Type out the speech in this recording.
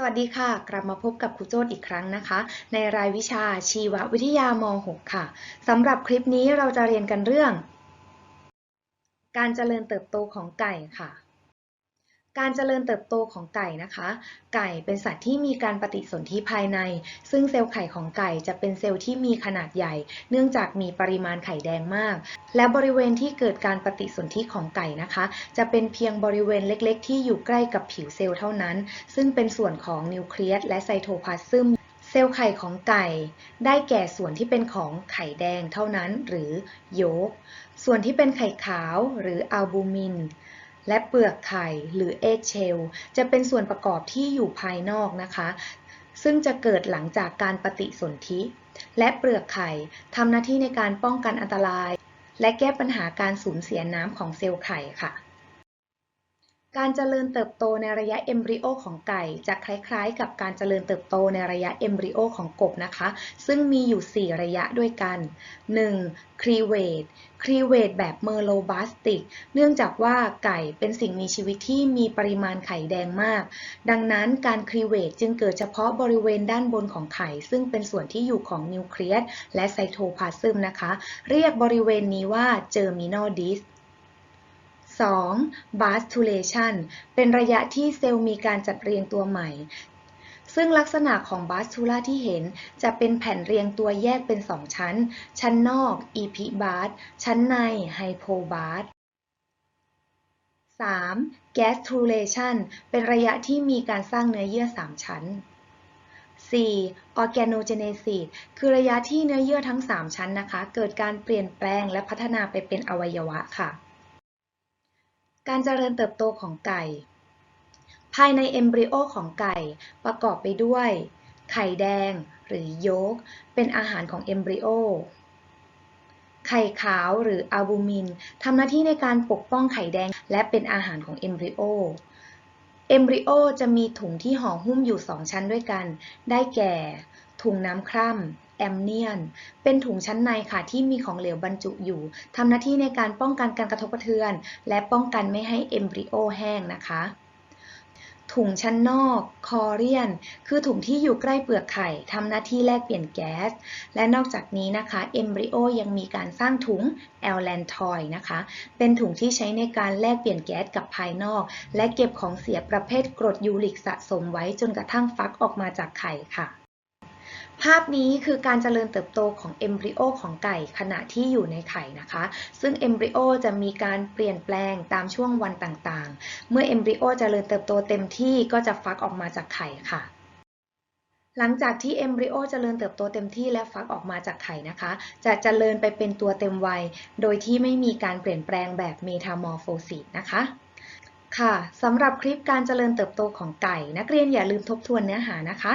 สวัสดีค่ะ กลับมาพบกับครูโจ้อีกครั้งนะคะ ในรายวิชาชีววิทยาม 6 ค่ะสำหรับคลิปนี้เราจะเรียนกันเรื่อง การเจริญเติบโตของไก่ค่ะ การเจริญเติบโตของไก่นะคะ ไก่เป็นสัตว์ที่มีการปฏิสนธิภายใน ซึ่งเซลล์ไข่ของไก่จะเป็นเซลล์ที่มีขนาดใหญ่ เนื่องจากมีปริมาณไข่แดงมาก และบริเวณที่เกิดการปฏิสนธิของไก่นะคะ จะเป็นเพียงบริเวณเล็ก ๆ ที่อยู่ใกล้กับผิวเซลล์เท่านั้น ซึ่งเป็นส่วนของนิวเคลียสและไซโทพลาซึมเซลล์ไข่ของไก่ ได้แก่ส่วนที่เป็นของไข่แดงเท่านั้น หรือโยก ส่วนที่เป็นไข่ขาวหรืออัลบูมิน และเปลือกไข่หรือเอกเชลจะเป็นส่วนประกอบที่อยู่ภายนอกนะคะ ซึ่งจะเกิดหลังจากการปฏิสนธิ และเปลือกไข่ทำหน้าที่ในการป้องกันอันตราย และแก้ปัญหาการสูญเสียน้ำของเซลล์ไข่ค่ะ การเจริญเติบโตในระยะเอมบริโอของไก่จะคล้ายๆ กับการเจริญเติบโตในระยะเอมบริโอของกบนะคะ ซึ่งมีอยู่ 4 ระยะด้วยกัน 1. ครีเวตครีเวตแบบเมอร์โลบาสติก เนื่องจากว่าไก่เป็นสิ่งมีชีวิตที่มีปริมาณไข่แดงมาก ดังนั้นการครีเวตจึงเกิดเฉพาะบริเวณด้านบนของไข่ ซึ่งเป็นส่วนที่อยู่ของนิวเคลียสและไซโทพลาซึมนะคะ เรียกบริเวณนี้ว่าเจอร์มินอลดิส 2. Bastulation เป็นระยะที่เซลล์มีการจัดเรียงตัวใหม่ ซึ่งลักษณะของบาสทูล่าที่เห็นจะเป็นแผ่นเรียงตัวแยกเป็น 2 ชั้น ชั้นนอก Epibast ชั้นใน Hypobast 3. Gastrulation เป็นระยะที่มีการสร้างเนื้อเยื่อ 3 ชั้น 4. Organogenesis คือระยะที่เนื้อเยื่อทั้ง 3 ชั้นนะคะ เกิดการเปลี่ยนแปลงและพัฒนาไปเป็นอวัยวะค่ะ การเจริญเติบโตของไก่ ภายในเอมบริโอของไก่ประกอบไปด้วย ไข่แดงหรือโยก เป็นอาหารของเอมบริโอ ไข่ขาวหรืออัลบูมินทำหน้าที่ในการปกป้องไข่แดงและเป็นอาหารของเอมบริโอเอมบริโอจะมีถุงที่ห่อหุ้มอยู่ 2 ชั้นด้วยกัน ได้แก่ ถุงน้ำคร่ำ แอมเนียน เป็นถุงชั้นในค่ะที่มีของเหลวบรรจุอยู่ทำหน้าที่ในการป้องกันการกระทบกระเทือน และป้องกันไม่ให้เอมบริโอแห้งนะคะถุงชั้นนอกคอเรียน คือถุงที่อยู่ใกล้เปลือกไข่ทำหน้าที่แลกเปลี่ยนแก๊ส และนอกจากนี้นะคะเอมบริโอยังมีการสร้างถุงแอลแลนทอยนะคะ เป็นถุงที่ใช้ในการแลกเปลี่ยนแก๊สกับภายนอก และเก็บของเสียประเภทกรดยูริกสะสมไว้จนกระทั่งฟักออกมาจากไข่ค่ะ ภาพนี้คือการเจริญเติบโตของเอมบริโอของไก่ขณะที่อยู่ในไข่นะคะ ซึ่งเอมบริโอจะมีการเปลี่ยนแปลงตามช่วงวันต่างๆ เมื่อเอมบริโอเจริญเติบโตเต็มที่ก็จะฟักออกมาจากไข่ค่ะ หลังจากที่เอมบริโอเจริญเติบโตเต็มที่และฟักออกมาจากไข่นะคะ จะเจริญไปเป็นตัวเต็มวัย โดยที่ไม่มีการเปลี่ยนแปลงแบบเมทามอร์โฟซิสนะคะค่ะ สำหรับคลิปการเจริญเติบโตของไก่ นักเรียนอย่าลืมทบทวนเนื้อหานะคะ